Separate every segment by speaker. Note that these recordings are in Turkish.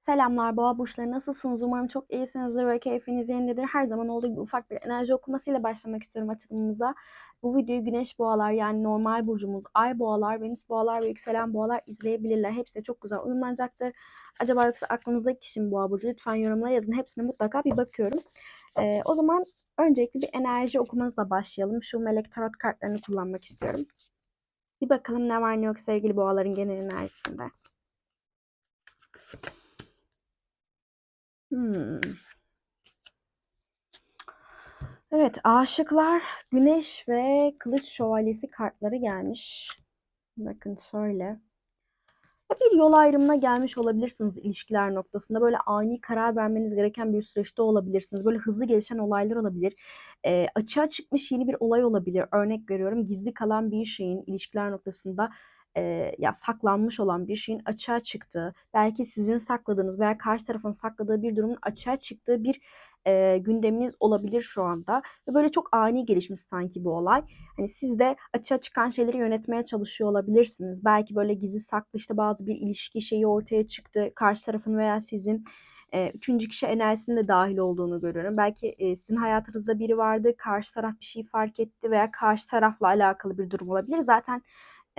Speaker 1: Selamlar boğa burçları nasılsınız? Umarım çok iyisinizdir ve keyfiniz yerindedir. Her zaman olduğu gibi ufak bir enerji okumasıyla başlamak istiyorum açılımımıza. Bu videoyu güneş boğalar yani normal burcumuz, ay boğalar, venüs boğalar ve yükselen boğalar izleyebilirler. Hepsi de çok güzel uyumlanacaktır. Acaba yoksa aklınızdaki kişi mi boğa burcu? Lütfen yorumlara yazın. Hepsine mutlaka bir bakıyorum. Ee, o zaman öncelikle bir enerji okumanızla başlayalım. Şu melek tarot kartlarını kullanmak istiyorum. Bir bakalım ne var ne yok sevgili boğaların genel enerjisinde. Hmm. Evet, aşıklar, güneş ve kılıç şövalyesi kartları gelmiş. Bakın şöyle. Bir yol ayrımına gelmiş olabilirsiniz ilişkiler noktasında. Böyle ani karar vermeniz gereken bir süreçte olabilirsiniz. Böyle hızlı gelişen olaylar olabilir. E, açığa çıkmış yeni bir olay olabilir. Örnek veriyorum gizli kalan bir şeyin ilişkiler noktasında e, ya saklanmış olan bir şeyin açığa çıktığı, belki sizin sakladığınız veya karşı tarafın sakladığı bir durumun açığa çıktığı bir e, gündeminiz olabilir şu anda. Ve böyle çok ani gelişmiş sanki bu olay. Hani siz de açığa çıkan şeyleri yönetmeye çalışıyor olabilirsiniz. Belki böyle gizli saklı işte bazı bir ilişki şeyi ortaya çıktı. Karşı tarafın veya sizin e, üçüncü kişi enerjisinin de dahil olduğunu görüyorum. Belki e, sizin hayatınızda biri vardı, karşı taraf bir şey fark etti veya karşı tarafla alakalı bir durum olabilir. Zaten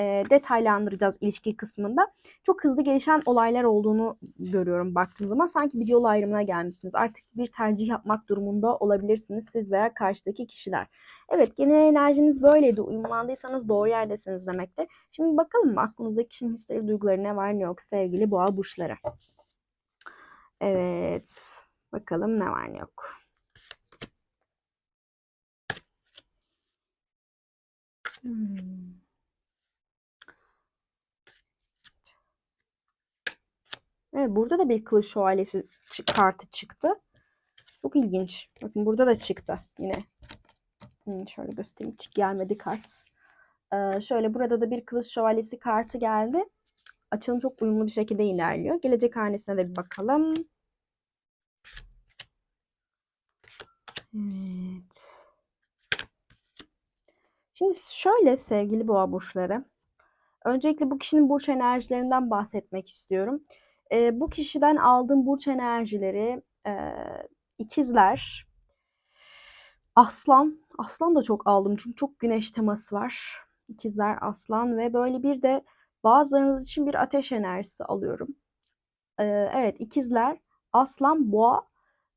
Speaker 1: e, detaylandıracağız ilişki kısmında. Çok hızlı gelişen olaylar olduğunu görüyorum baktığım zaman. Sanki bir yol ayrımına gelmişsiniz. Artık bir tercih yapmak durumunda olabilirsiniz siz veya karşıdaki kişiler. Evet genel enerjiniz böyleydi. Uyumlandıysanız doğru yerdesiniz demektir. Şimdi bakalım mı aklınızdaki kişinin hisleri, duyguları ne var ne yok sevgili boğa burçları. Evet. Bakalım ne var ne yok. Hmm. Evet burada da bir kılıç şövalyesi kartı çıktı. Çok ilginç. Bakın burada da çıktı yine. Hmm, şöyle göstereyim. Hiç gelmedi kart. Ee, şöyle burada da bir kılıç şövalyesi kartı geldi. Açılım çok uyumlu bir şekilde ilerliyor. Gelecek hanesine de bir bakalım. Evet. Şimdi şöyle sevgili boğa burçları. Öncelikle bu kişinin burç enerjilerinden bahsetmek istiyorum. E, bu kişiden aldığım burç enerjileri e, ikizler, aslan. Aslan da çok aldım çünkü çok güneş teması var. İkizler, aslan ve böyle bir de bazılarınız için bir ateş enerjisi alıyorum. E, evet ikizler, aslan, boğa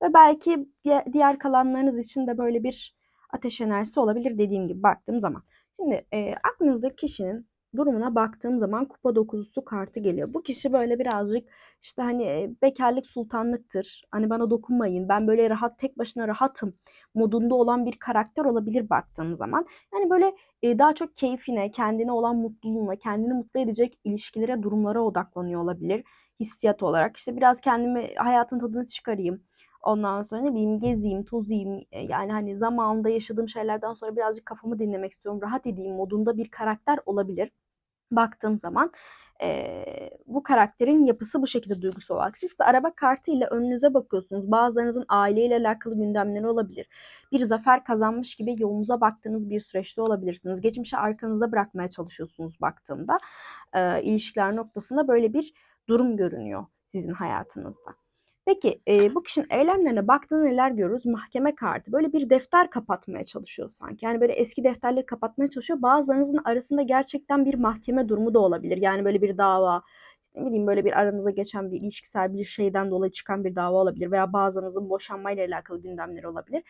Speaker 1: ve belki diğer kalanlarınız için de böyle bir ateş enerjisi olabilir dediğim gibi baktığım zaman. Şimdi e, aklınızdaki kişinin durumuna baktığım zaman kupa dokuzusu kartı geliyor. Bu kişi böyle birazcık işte hani bekarlık sultanlıktır. Hani bana dokunmayın. Ben böyle rahat tek başına rahatım modunda olan bir karakter olabilir baktığım zaman. Yani böyle daha çok keyfine, kendine olan mutluluğuna, kendini mutlu edecek ilişkilere, durumlara odaklanıyor olabilir hissiyat olarak. İşte biraz kendimi hayatın tadını çıkarayım. Ondan sonra ne bileyim gezeyim, tozayım. Yani hani zamanında yaşadığım şeylerden sonra birazcık kafamı dinlemek istiyorum. Rahat edeyim modunda bir karakter olabilir baktığım zaman e, bu karakterin yapısı bu şekilde duygusal olarak. Siz de araba kartı ile önünüze bakıyorsunuz. Bazılarınızın aileyle alakalı gündemleri olabilir. Bir zafer kazanmış gibi yolunuza baktığınız bir süreçte olabilirsiniz. Geçmişi arkanızda bırakmaya çalışıyorsunuz baktığımda. E, ilişkiler noktasında böyle bir durum görünüyor sizin hayatınızda. Peki e, bu kişinin eylemlerine baktığında neler görürüz? Mahkeme kartı. Böyle bir defter kapatmaya çalışıyor sanki. Yani böyle eski defterleri kapatmaya çalışıyor. Bazılarınızın arasında gerçekten bir mahkeme durumu da olabilir. Yani böyle bir dava, işte ne bileyim böyle bir aranıza geçen bir ilişkisel bir şeyden dolayı çıkan bir dava olabilir. Veya bazılarınızın boşanmayla alakalı gündemleri olabilir.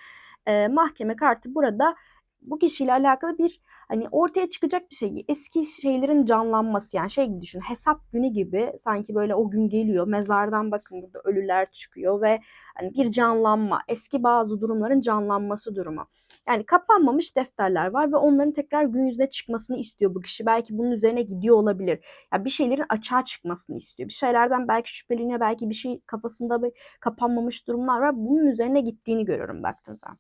Speaker 1: E, mahkeme kartı burada bu kişiyle alakalı bir hani ortaya çıkacak bir şey. Eski şeylerin canlanması yani şey gibi düşün. Hesap günü gibi sanki böyle o gün geliyor. Mezardan bakın burada ölüler çıkıyor ve hani bir canlanma. Eski bazı durumların canlanması durumu. Yani kapanmamış defterler var ve onların tekrar gün yüzüne çıkmasını istiyor bu kişi. Belki bunun üzerine gidiyor olabilir. Ya yani bir şeylerin açığa çıkmasını istiyor. Bir şeylerden belki şüpheleniyor. Belki bir şey kafasında bir kapanmamış durumlar var. Bunun üzerine gittiğini görüyorum baktığım zaman.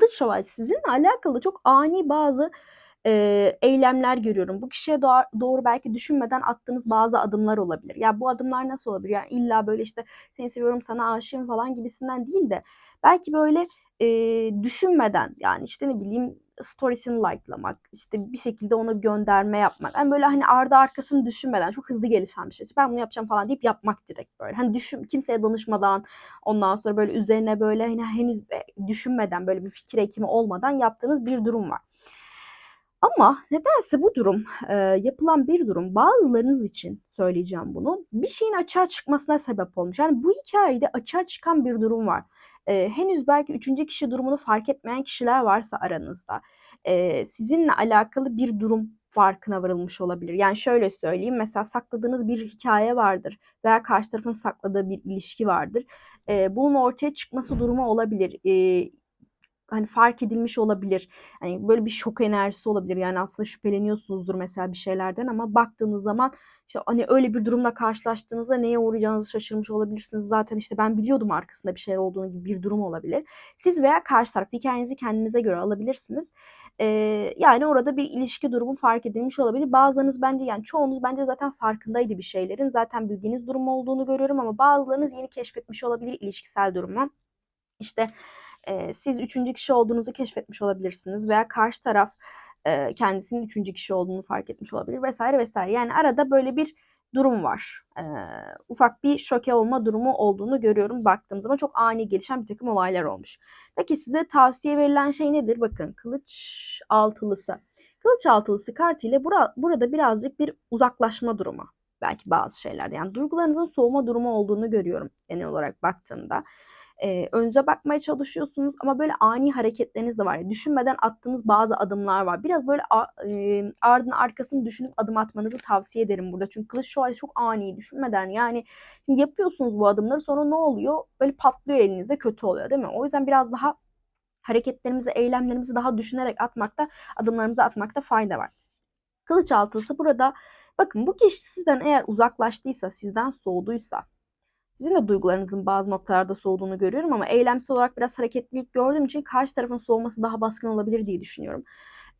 Speaker 1: Kılıç Şövalyesi sizinle alakalı çok ani bazı e, eylemler görüyorum. Bu kişiye doğru, doğru belki düşünmeden attığınız bazı adımlar olabilir. Ya bu adımlar nasıl olabilir? Yani illa böyle işte seni seviyorum sana aşığım falan gibisinden değil de Belki böyle, eee, düşünmeden, yani, işte, ne bileyim, storiesini like'lamak, işte, bir şekilde ona gönderme yapmak. Hani, böyle, hani, ardı arkasını düşünmeden çok hızlı gelişen bir şey. "Ben bunu yapacağım." falan deyip yapmak direkt böyle. Hani, düşün kimseye danışmadan, ondan sonra, böyle, üzerine, böyle, hani, henüz, düşünmeden, böyle, bir fikir ekimi olmadan yaptığınız bir durum var. Ama nedense bu durum, eee, yapılan bir durum bazılarınız için söyleyeceğim bunu, bir şeyin açığa çıkmasına sebep olmuş. Yani, bu hikâyede açığa çıkan bir durum var. Eee, henüz belki 3. kişi durumunu fark etmeyen kişiler varsa aranızda, eee, sizinle alakalı bir durum farkına varılmış olabilir. Yani, şöyle söyleyeyim, mesela sakladığınız bir hikâye vardır veya karşı tarafın sakladığı bir ilişki vardır. Eee, bunun ortaya çıkması durumu olabilir. Eee, hani, fark edilmiş olabilir. Hani, böyle bir şok enerjisi olabilir. Yani, aslında şüpheleniyorsunuzdur mesela bir şeylerden ama baktığınız zaman, işte, hani, öyle bir durumla karşılaştığınızda neye uğrayacağınızı şaşırmış olabilirsiniz. Zaten, işte, ben biliyordum arkasında bir şeyler olduğunu gibi bir durum olabilir. Siz veya karşı taraf hikâyenizi kendinize göre alabilirsiniz. Eee, yani, orada bir ilişki durumu fark edilmiş olabilir. Bazılarınız bence, yani, çoğunuz bence zaten farkındaydı bir şeylerin. Zaten bildiğiniz durum olduğunu görüyorum ama bazılarınız yeni keşfetmiş olabilir ilişkisel durumu. İşte, eee, siz 3. kişi olduğunuzu keşfetmiş olabilirsiniz veya karşı taraf, eee, kendisinin 3. kişi olduğunu fark etmiş olabilir vs. vs. Yani, arada böyle bir durum var. Eee, ufak bir şoke olma durumu olduğunu görüyorum baktığım zaman. Çok ani gelişen birtakım olaylar olmuş. Peki size tavsiye verilen şey nedir? Bakın, kılıç altılısı. Kılıç altılısı kartıyla bura burada birazcık bir uzaklaşma durumu belki bazı şeylerde. Yani, duygularınızın soğuma durumu olduğunu görüyorum genel olarak baktığımda. Eee, önünüze bakmaya çalışıyorsunuz ama böyle ani hareketleriniz de var. Ya, düşünmeden attığınız bazı adımlar var. Biraz böyle a eee, ardını arkasını düşünüp adım atmanızı tavsiye ederim burada. Çünkü kılıç şövalye çok ani, düşünmeden, yani, yapıyorsunuz bu adımları sonra ne oluyor? Böyle patlıyor elinizde, kötü oluyor, değil mi? O yüzden biraz daha hareketlerimizi, eylemlerimizi daha düşünerek atmakta, adımlarımızı atmakta fayda var. Kılıç altılısı burada bakın bu kişi sizden eğer uzaklaştıysa, sizden soğuduysa, sizin de duygularınızın bazı noktalarda soğuduğunu görüyorum ama eylemsel olarak biraz hareketlilik gördüğüm için karşı tarafın soğuması daha baskın olabilir diye düşünüyorum.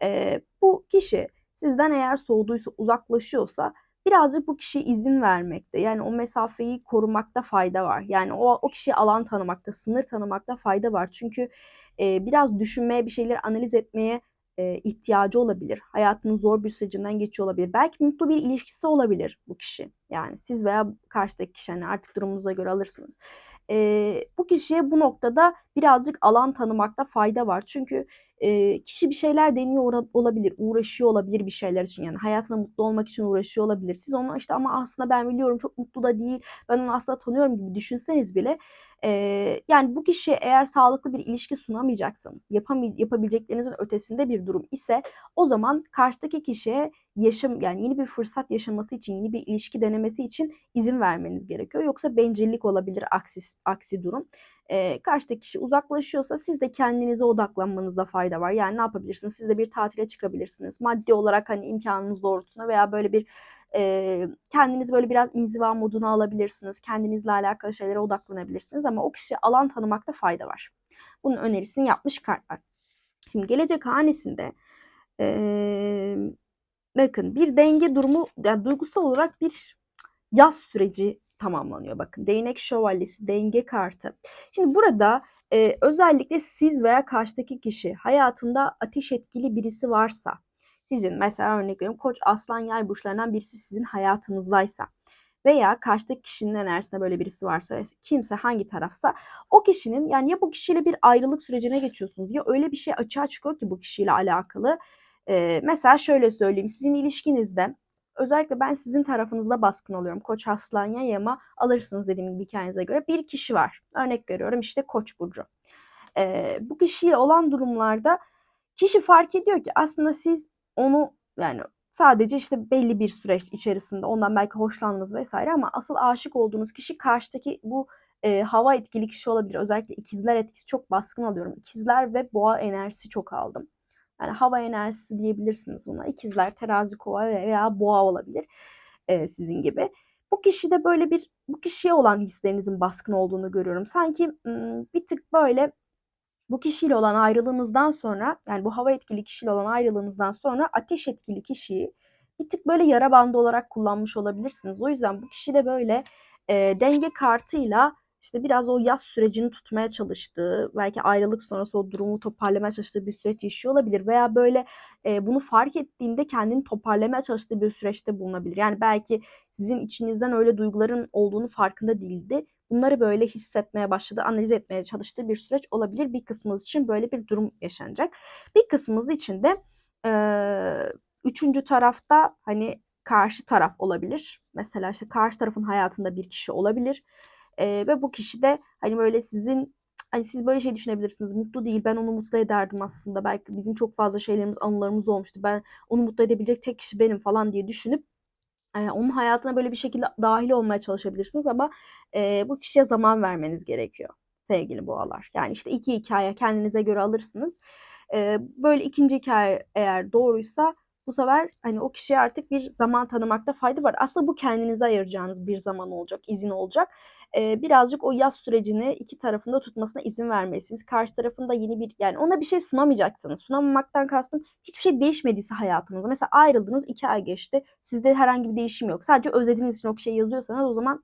Speaker 1: Eee, bu kişi sizden eğer soğuduysa, uzaklaşıyorsa birazcık bu kişiye izin vermekte, yani, o mesafeyi korumakta fayda var. Yani, o o kişiye alan tanımakta, sınır tanımakta fayda var. Çünkü, eee, biraz düşünmeye, bir şeyleri analiz etmeye, eee, ihtiyacı olabilir. Hayatının zor bir sürecinden geçiyor olabilir. Belki mutlu bir ilişkisi olabilir bu kişi. Yani, siz veya karşıdaki kişi, hani, artık durumunuza göre alırsınız. Eee, bu kişiye bu noktada birazcık alan tanımakta fayda var. Çünkü, eee, kişi bir şeyler deniyor olabilir, uğraşıyor olabilir bir şeyler için. Yani, hayatında mutlu olmak için uğraşıyor olabilir. Siz ona, işte, "Ama aslında ben biliyorum çok mutlu da değil, ben onu aslında tanıyorum." gibi düşünseniz bile, eee, yani, bu kişiye eğer sağlıklı bir ilişki sunamayacaksanız, yapamay yapabileceklerinizin ötesinde bir durum ise o zaman karşıdaki kişiye yaşam yani, yeni bir fırsat yaşaması için, yeni bir ilişki denemesi için izin vermeniz gerekiyor. Yoksa bencillik olabilir aksis aksi durum. Eee, karşıdaki kişi uzaklaşıyorsa siz de kendinize odaklanmanızda fayda var. Yani, ne yapabilirsiniz? Siz de bir tatile çıkabilirsiniz. Maddi olarak, hani, imkânınız doğrultusunda veya böyle bir, eee, kendinizi böyle biraz inziva moduna alabilirsiniz. Kendinizle alakalı şeylere odaklanabilirsiniz ama o kişiye alan tanımakta fayda var. Bunun önerisini yapmış kartlar. Şimdi gelecek hanesinde, emm, bakın bir denge durumu, ya, duygusal olarak bir yaz süreci tamamlanıyor bakın. Değnek şövalyesi, denge kartı. Şimdi burada, eee, özellikle siz veya karşıdaki kişi hayatında ateş etkili birisi varsa, sizin mesela örnek veriyorum Koç, Aslan, Yay burçlarından birisi sizin hayatınızdaysa veya karşıdaki kişinin enerjisinde böyle birisi varsa kimse hangi tarafsa o kişinin, yani, ya bu kişiyle bir ayrılık sürecine geçiyorsunuz ya öyle bir şey açığa çıkıyor ki bu kişiyle alakalı. Eee, mesela şöyle söyleyeyim, sizin ilişkinizde özellikle ben sizin tarafınızda baskın oluyorum. Koç, Aslan, Yay ama alırsınız dediğim gibi hikâyenize göre. Bir kişi var. Örnek veriyorum, işte, Koç burcu. Eee, bu kişiyle olan durumlarda kişi fark ediyor ki aslında siz onu, yani, sadece, işte, belli bir süreç içerisinde ondan belki hoşlandınız vs. ama asıl aşık olduğunuz kişi karşıdaki bu, eee, hava etkili kişi olabilir. Özellikle ikizler etkisi çok baskın alıyorum. İkizler ve boğa enerjisi çok aldım. Yani, hava enerjisi diyebilirsiniz buna. İkizler, Terazi, Kova veya Boğa olabilir, eee, sizin gibi. Bu kişide böyle bir bu kişiye olan hislerinizin baskın olduğunu görüyorum. Sanki, bir tık böyle bu kişiyle olan ayrılığınızdan sonra, yani, bu hava etkili kişiyle olan ayrılığınızdan sonra ateş etkili kişiyi bir tık böyle yara bandı olarak kullanmış olabilirsiniz. O yüzden bu kişi de böyle, eee, denge kartıyla, işte biraz o yaz sürecini tutmaya çalıştığı, belki ayrılık sonrası o durumu toparlamaya çalıştığı bir süreç yaşıyor olabilir veya böyle e, bunu fark ettiğinde kendini toparlamaya çalıştığı bir süreçte bulunabilir. Yani belki sizin içinizden öyle duyguların olduğunu farkında değildi. Bunları böyle hissetmeye başladı, analiz etmeye çalıştığı bir süreç olabilir. Bir kısmımız için böyle bir durum yaşanacak. Bir kısmımız için de e, üçüncü tarafta hani karşı taraf olabilir. Mesela işte karşı tarafın hayatında bir kişi olabilir. E, ve bu kişi de hani böyle sizin hani siz böyle şey düşünebilirsiniz. Mutlu değil. Ben onu mutlu ederdim aslında. Belki bizim çok fazla şeylerimiz, anılarımız olmuştu. Ben onu mutlu edebilecek tek kişi benim falan diye düşünüp onun hayatına böyle bir şekilde dahil olmaya çalışabilirsiniz ama e, bu kişiye zaman vermeniz gerekiyor sevgili boğalar. Yani işte iki hikaye kendinize göre alırsınız. E, böyle ikinci hikaye eğer doğruysa bu sefer hani o kişiye artık bir zaman tanımakta fayda var. Aslında bu kendinize ayıracağınız bir zaman olacak, izin olacak. Ee, birazcık o yaz sürecini iki tarafında tutmasına izin vermelisiniz. Karşı tarafında yeni bir yani ona bir şey sunamayacaksınız. Sunamamaktan kastım hiçbir şey değişmediyse hayatınızda. Mesela ayrıldınız iki ay geçti. Sizde herhangi bir değişim yok. Sadece özlediğiniz için o kişiye yazıyorsanız o zaman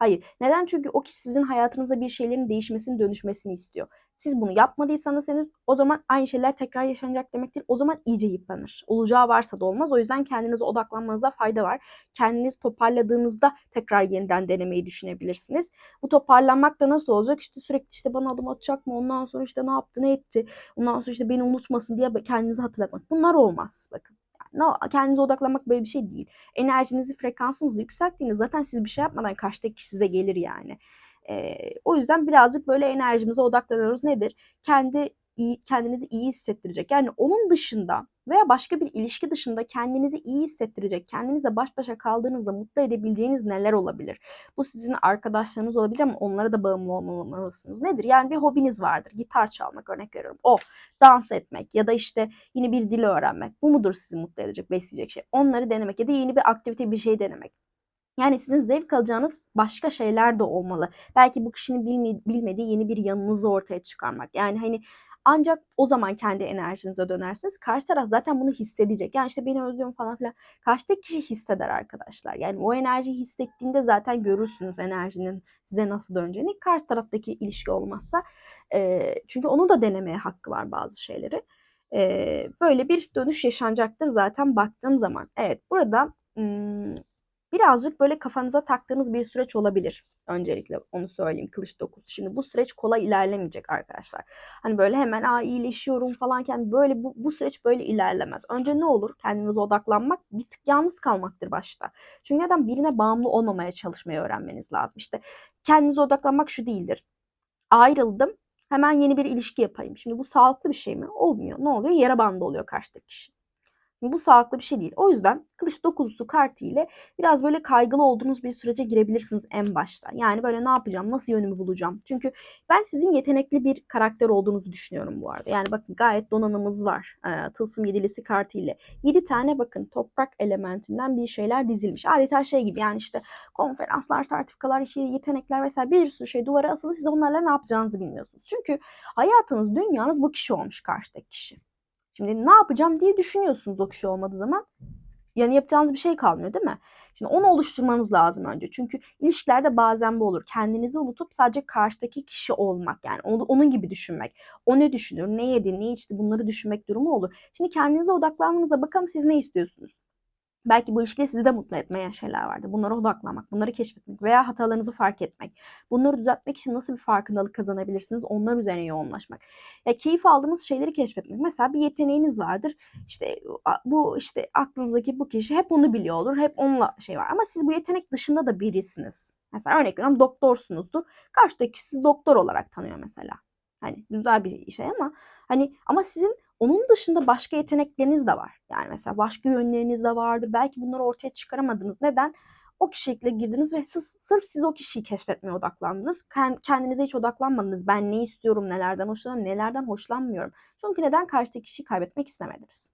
Speaker 1: Hayır. Neden? Çünkü o kişi sizin hayatınızda bir şeylerin değişmesini, dönüşmesini istiyor. Siz bunu yapmadıysanız henüz o zaman aynı şeyler tekrar yaşanacak demektir. O zaman iyice yıpranır. Olacağı varsa da olmaz. O yüzden kendinize odaklanmanızda fayda var. Kendiniz toparladığınızda tekrar yeniden denemeyi düşünebilirsiniz. Bu toparlanmak da nasıl olacak? İşte sürekli işte bana adım atacak mı? Ondan sonra işte ne yaptı, ne etti? Ondan sonra işte beni unutmasın diye kendinizi hatırlatmak. Bunlar olmaz. Bakın. No, kendinize odaklanmak böyle bir şey değil. Enerjinizi, frekansınızı yükselttiğiniz zaten siz bir şey yapmadan karşıdaki kişi size gelir yani. Ee, o yüzden birazcık böyle enerjimize odaklanıyoruz. Nedir? Kendi iyi, kendinizi iyi hissettirecek. Yani onun dışında veya başka bir ilişki dışında kendinizi iyi hissettirecek, kendinize baş başa kaldığınızda mutlu edebileceğiniz neler olabilir? Bu sizin arkadaşlarınız olabilir ama onlara da bağımlı olmamalısınız. Nedir? Yani bir hobiniz vardır. Gitar çalmak örnek veriyorum. O, dans etmek ya da işte yeni bir dil öğrenmek. Bu mudur sizi mutlu edecek, besleyecek şey? Onları denemek ya da yeni bir aktivite, bir şey denemek. Yani sizin zevk alacağınız başka şeyler de olmalı. Belki bu kişinin bilmediği yeni bir yanınızı ortaya çıkarmak. Yani hani ancak o zaman kendi enerjinize dönersiniz. Karşı taraf zaten bunu hissedecek. Yani işte beni özlüyorum falan filan. Karşıdaki kişi hisseder arkadaşlar. Yani o enerjiyi hissettiğinde zaten görürsünüz enerjinin size nasıl döneceğini. Karşı taraftaki ilişki olmazsa. E, çünkü onun da denemeye hakkı var bazı şeyleri. E, böyle bir dönüş yaşanacaktır zaten baktığım zaman. Evet burada hmm, birazcık böyle kafanıza taktığınız bir süreç olabilir. Öncelikle onu söyleyeyim kılıç dokuz. Şimdi bu süreç kolay ilerlemeyecek arkadaşlar. Hani böyle hemen aa iyileşiyorum falanken böyle bu, bu süreç böyle ilerlemez. Önce ne olur? Kendinize odaklanmak bir tık yalnız kalmaktır başta. Çünkü neden? Birine bağımlı olmamaya çalışmayı öğrenmeniz lazım. İşte kendinize odaklanmak şu değildir. Ayrıldım hemen yeni bir ilişki yapayım. Şimdi bu sağlıklı bir şey mi? Olmuyor. Ne oluyor? Yara bandı oluyor karşıdaki kişi. Bu sağlıklı bir şey değil. O yüzden kılıç dokuzlusu kartı ile biraz böyle kaygılı olduğunuz bir sürece girebilirsiniz en başta. Yani böyle ne yapacağım, nasıl yönümü bulacağım? Çünkü ben sizin yetenekli bir karakter olduğunuzu düşünüyorum bu arada. Yani bakın gayet donanımız var. E, Tılsım yedilisi kartı ile. 7 tane bakın toprak elementinden bir şeyler dizilmiş. Adeta şey gibi yani işte konferanslar, sertifikalar, yetenekler vesaire bir sürü şey duvara asılı. Siz onlarla ne yapacağınızı bilmiyorsunuz. Çünkü hayatınız, dünyanız bu kişi olmuş karşıdaki kişi. Şimdi ne yapacağım diye düşünüyorsunuz o kişi olmadığı zaman. Yani yapacağınız bir şey kalmıyor değil mi? Şimdi onu oluşturmanız lazım önce. Çünkü ilişkilerde bazen bu olur. Kendinizi unutup sadece karşıdaki kişi olmak. Yani onu, onun gibi düşünmek. O ne düşünür, ne yedi, ne içti bunları düşünmek durumu olur. Şimdi kendinize odaklandığınızda bakalım siz ne istiyorsunuz? Belki bu ilişkide sizi de mutlu etmeyen şeyler vardı. Bunlara odaklanmak, bunları keşfetmek veya hatalarınızı fark etmek. Bunları düzeltmek için nasıl bir farkındalık kazanabilirsiniz? Onlar üzerine yoğunlaşmak. Ya keyif aldığınız şeyleri keşfetmek. Mesela bir yeteneğiniz vardır. İşte bu işte aklınızdaki bu kişi hep onu biliyor olur. Hep onunla şey var. Ama siz bu yetenek dışında da birisiniz. Mesela örnek veriyorum doktorsunuzdur. Karşıdaki sizi doktor olarak tanıyor mesela. Hani güzel bir şey ama hani ama sizin onun dışında başka yetenekleriniz de var. Yani mesela başka yönleriniz de vardı. Belki bunları ortaya çıkaramadınız. Neden? O kişilikle girdiniz ve siz, sırf siz o kişiyi keşfetmeye odaklandınız. Kendinize hiç odaklanmadınız. Ben ne istiyorum, nelerden hoşlanıyorum, nelerden hoşlanmıyorum. Çünkü neden karşıdaki kişiyi kaybetmek istemediniz?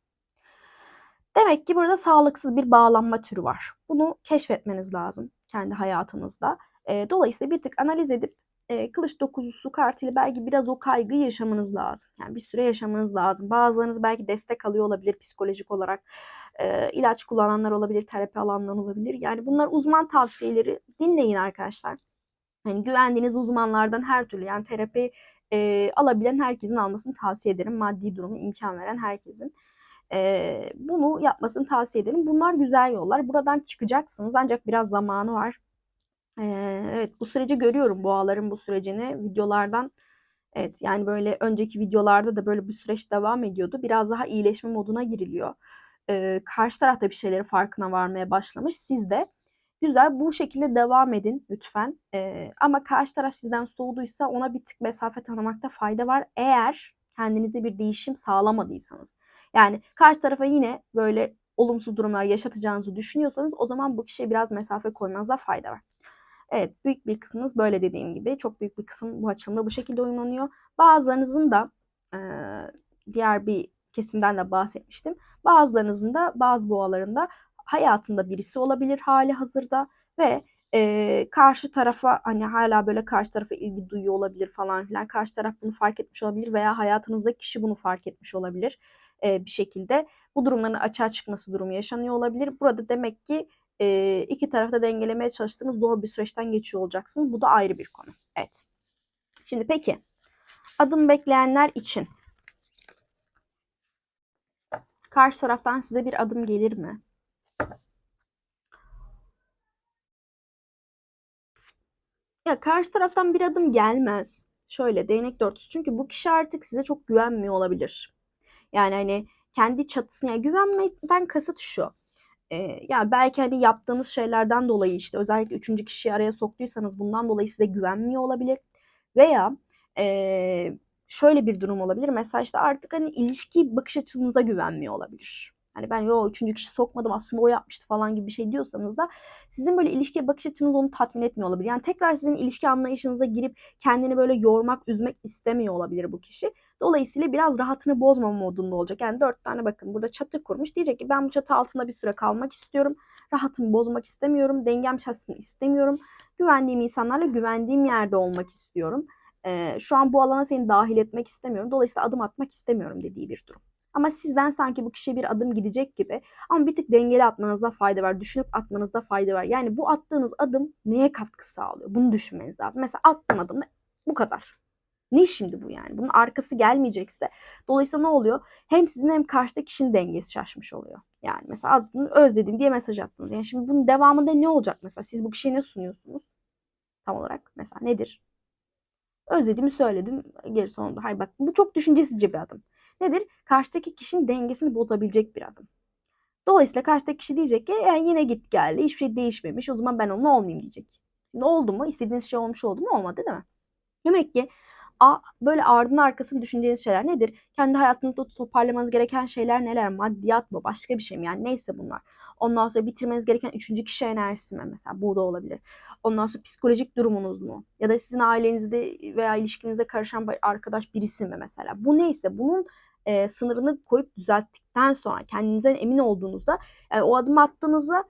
Speaker 1: Demek ki burada sağlıksız bir bağlanma türü var. Bunu keşfetmeniz lazım kendi hayatınızda. Dolayısıyla bir tık analiz edip e, kılıç dokuzusu kartıyla belki biraz o kaygıyı yaşamanız lazım. Yani bir süre yaşamanız lazım. Bazılarınız belki destek alıyor olabilir psikolojik olarak. E, ilaç kullananlar olabilir, terapi alanlar olabilir. Yani bunlar uzman tavsiyeleri dinleyin arkadaşlar. hani güvendiğiniz uzmanlardan her türlü yani terapi e, alabilen herkesin almasını tavsiye ederim. Maddi durumu imkan veren herkesin. E, bunu yapmasını tavsiye ederim. Bunlar güzel yollar. Buradan çıkacaksınız ancak biraz zamanı var. E, evet bu süreci görüyorum boğaların bu sürecini videolardan. Evet yani böyle önceki videolarda da böyle bir süreç devam ediyordu. Biraz daha iyileşme moduna giriliyor. E, karşı tarafta bir şeyleri farkına varmaya başlamış. Siz de Güzel. Bu şekilde devam edin lütfen. Ee, ama karşı taraf sizden soğuduysa ona bir tık mesafe tanımakta fayda var. Eğer kendinize bir değişim sağlamadıysanız. Yani karşı tarafa yine böyle olumsuz durumlar yaşatacağınızı düşünüyorsanız o zaman bu kişiye biraz mesafe koymanıza fayda var. Evet büyük bir kısmınız böyle dediğim gibi. Çok büyük bir kısım bu açılımda bu şekilde uyumlanıyor. Bazılarınızın da e, diğer bir kesimden de bahsetmiştim. Bazılarınızın da bazı boğalarında hayatında birisi olabilir hali hazırda ve e, karşı tarafa hani hala böyle karşı tarafa ilgi duyuyor olabilir falan filan. Karşı taraf bunu fark etmiş olabilir veya hayatınızdaki kişi bunu fark etmiş olabilir e, bir şekilde. Bu durumların açığa çıkması durumu yaşanıyor olabilir. Burada demek ki e, iki tarafta dengelemeye çalıştığınız zor bir süreçten geçiyor olacaksınız. Bu da ayrı bir konu. Evet. Şimdi peki adım bekleyenler için karşı taraftan size bir adım gelir mi? Ya karşı taraftan bir adım gelmez. Şöyle değnek dörtlüsü. Çünkü bu kişi artık size çok güvenmiyor olabilir. Yani hani kendi çatısına yani güvenmekten kasıt şu. Ee, yani belki hani yaptığınız şeylerden dolayı işte özellikle üçüncü kişiyi araya soktuysanız bundan dolayı size güvenmiyor olabilir. Veya ee, şöyle bir durum olabilir. Mesela işte artık hani ilişki bakış açınıza güvenmiyor olabilir. Hani ben yo üçüncü kişi sokmadım aslında o yapmıştı falan gibi bir şey diyorsanız da sizin böyle ilişkiye bakış açınız onu tatmin etmiyor olabilir. Yani tekrar sizin ilişki anlayışınıza girip kendini böyle yormak, üzmek istemiyor olabilir bu kişi. Dolayısıyla biraz rahatını bozma modunda olacak. Yani dört tane bakın burada çatı kurmuş. Diyecek ki ben bu çatı altında bir süre kalmak istiyorum. Rahatımı bozmak istemiyorum. Dengem şaşsın istemiyorum. Güvendiğim insanlarla güvendiğim yerde olmak istiyorum. Ee, şu an bu alana seni dahil etmek istemiyorum. Dolayısıyla adım atmak istemiyorum dediği bir durum. Ama sizden sanki bu kişiye bir adım gidecek gibi. Ama bir tık dengeli atmanızda fayda var. Düşünüp atmanızda fayda var. Yani bu attığınız adım neye katkı sağlıyor? Bunu düşünmeniz lazım. Mesela attım adımı bu kadar. Ne şimdi bu yani? Bunun arkası gelmeyecekse. Dolayısıyla ne oluyor? Hem sizin hem karşıdaki kişinin dengesi şaşmış oluyor. Yani mesela adını özledim diye mesaj attınız. Yani şimdi bunun devamında ne olacak mesela? Siz bu kişiye ne sunuyorsunuz? Tam olarak mesela nedir? Özlediğimi söyledim. Geri sonunda. Hay bak bu çok düşüncesizce bir adım nedir? Karşıdaki kişinin dengesini bozabilecek bir adım. Dolayısıyla karşıdaki kişi diyecek ki yani yine git geldi hiçbir şey değişmemiş o zaman ben onunla olmayayım diyecek. Şimdi oldu mu? İstediğiniz şey olmuş oldu mu? Olmadı değil mi? Demek ki a, böyle ardının arkasını düşüneceğiniz şeyler nedir? Kendi hayatınızda toparlamanız gereken şeyler neler? Maddiyat mı? Başka bir şey mi? Yani neyse bunlar. Ondan sonra bitirmeniz gereken üçüncü kişi enerjisi mi? Mesela bu da olabilir. Ondan sonra psikolojik durumunuz mu? Ya da sizin ailenizde veya ilişkinize karışan arkadaş birisi mi mesela? Bu neyse bunun e, sınırını koyup düzelttikten sonra kendinizden emin olduğunuzda yani o adımı attığınızda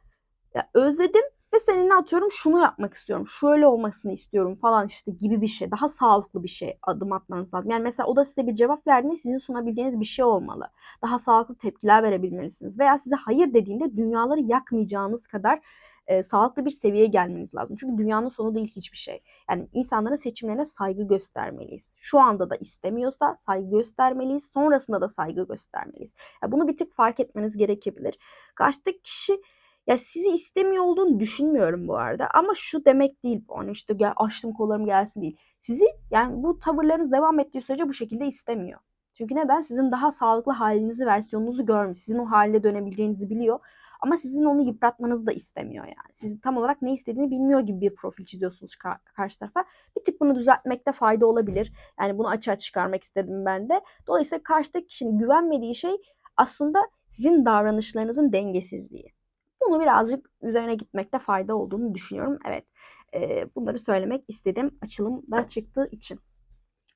Speaker 1: ya özledim ve seninle atıyorum şunu yapmak istiyorum. Şöyle olmasını istiyorum falan işte gibi bir şey. Daha sağlıklı bir şey adım atmanız lazım. Yani mesela o da size bir cevap verdiğinde sizin sunabileceğiniz bir şey olmalı. Daha sağlıklı tepkiler verebilmelisiniz. Veya size hayır dediğinde dünyaları yakmayacağınız kadar e, sağlıklı bir seviyeye gelmeniz lazım. Çünkü dünyanın sonu değil hiçbir şey. Yani insanların seçimlerine saygı göstermeliyiz. Şu anda da istemiyorsa saygı göstermeliyiz. Sonrasında da saygı göstermeliyiz. Yani bunu bir tık fark etmeniz gerekebilir. Karşıdaki kişi ya sizi istemiyor olduğunu düşünmüyorum bu arada. Ama şu demek değil. Hani işte gel açtım kollarım gelsin değil. Sizi yani bu tavırlarınız devam ettiği sürece bu şekilde istemiyor. Çünkü neden? Sizin daha sağlıklı halinizi, versiyonunuzu görmüş. Sizin o haline dönebileceğinizi biliyor. Ama sizin onu yıpratmanızı da istemiyor yani. Siz tam olarak ne istediğini bilmiyor gibi bir profil çiziyorsunuz karşı tarafa. Bir tık bunu düzeltmekte fayda olabilir. Yani bunu açığa çıkarmak istedim ben de. Dolayısıyla karşıdaki kişinin güvenmediği şey aslında sizin davranışlarınızın dengesizliği. Bunu birazcık üzerine gitmekte fayda olduğunu düşünüyorum. Evet. E, bunları söylemek istedim açılımda çıktığı için.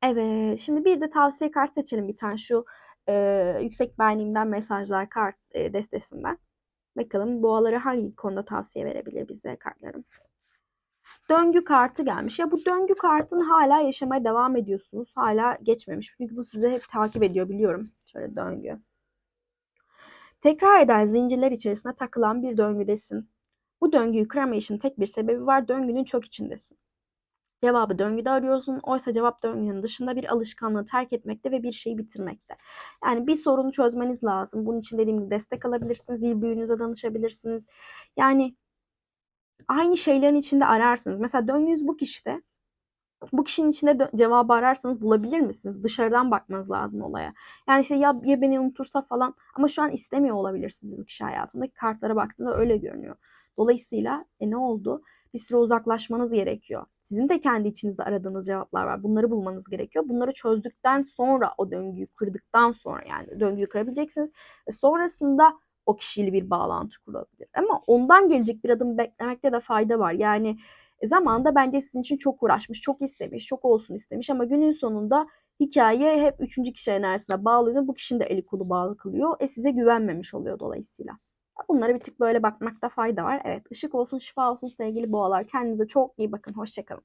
Speaker 1: Evet. Şimdi bir de tavsiye kart seçelim bir tane şu e, yüksek benliğimden mesajlar kart e, destesinden. Bakalım boğaları hangi konuda tavsiye verebilir bize kartlarım. Döngü kartı gelmiş. Ya bu döngü kartın hala yaşamaya devam ediyorsunuz. Hala geçmemiş. Çünkü bu size hep takip ediyor biliyorum. Şöyle döngü. Tekrar eden zincirler içerisinde takılan bir döngüdesin. Bu döngüyü kıramayışın tek bir sebebi var. Döngünün çok içindesin. Cevabı döngüde arıyorsun. Oysa cevap döngünün dışında bir alışkanlığı terk etmekte ve bir şeyi bitirmekte. Yani bir sorunu çözmeniz lazım. Bunun için dediğim gibi destek alabilirsiniz. Bir büyüğünüze danışabilirsiniz. Yani aynı şeylerin içinde ararsınız. Mesela döngünüz bu kişide. Bu kişinin içinde cevabı ararsanız bulabilir misiniz? Dışarıdan bakmanız lazım olaya. Yani işte ya, ya beni unutursa falan ama şu an istemiyor olabilir sizi bu kişi hayatındaki kartlara baktığında öyle görünüyor. Dolayısıyla e ne oldu? Bir süre uzaklaşmanız gerekiyor. Sizin de kendi içinizde aradığınız cevaplar var. Bunları bulmanız gerekiyor. Bunları çözdükten sonra o döngüyü kırdıktan sonra yani döngüyü kırabileceksiniz. Ve sonrasında o kişiyle bir bağlantı kurulabilir. Ama ondan gelecek bir adım beklemekte de fayda var. Yani e, zamanında bence sizin için çok uğraşmış, çok istemiş, çok olsun istemiş ama günün sonunda hikaye hep üçüncü kişi enerjisine bağlıyor. Bu kişinin de eli kolu bağlı kılıyor. E size güvenmemiş oluyor dolayısıyla. Bunlara bir tık böyle bakmakta fayda var. Evet ışık olsun şifa olsun sevgili boğalar. Kendinize çok iyi bakın. Hoşçakalın.